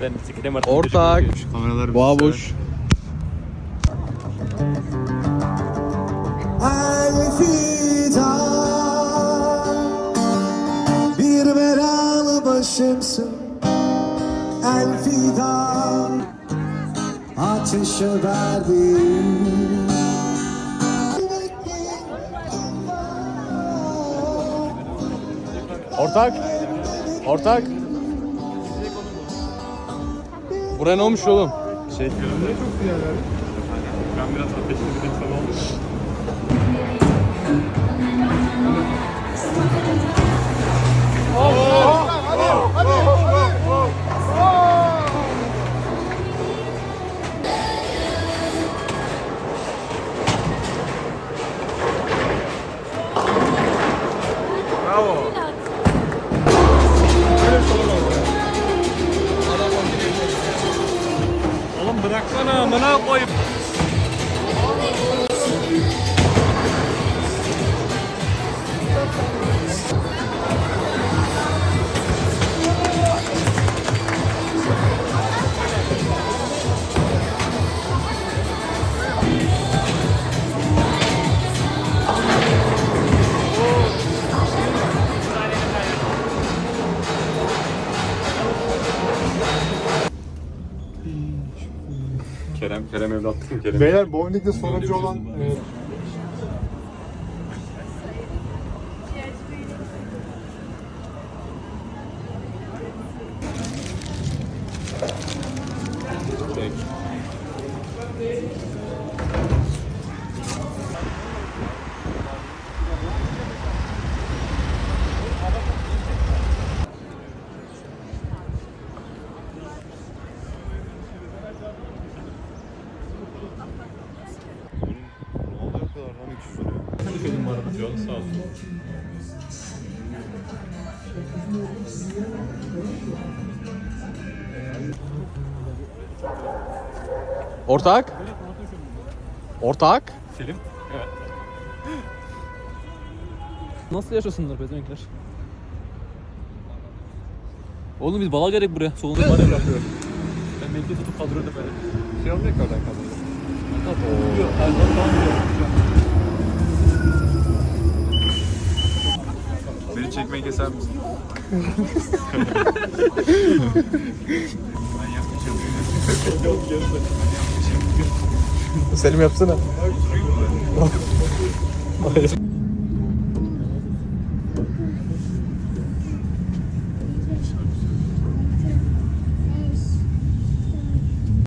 Ben sikeceğim artık. Ortak. Kameraları Babuş. Elfida Bir belalı başımsın Elfida Ateşe verdim Ortak. Ortak. Buraya ne olmuş oğlum? Şey çok güzel. Ben biraz ateşli bir insan oldum. Bıraksana amına koyup. Kerem, Kerem evlattın Kerem. Beyler bowling'de sonuncu olan e, lira? Benim var Can sağ olsun. Ortak. Ortak. Selim. Nasıl yaşasınlar pezevenkler? Oğlum biz bala gerek buraya. Solunda var ya bırakıyorum. Ben mevki tutup kaldırıyordum beni. Şey olmuyor ki oradan zaman tamam diyor. Çekmeyi keser misin? Selim yapsana.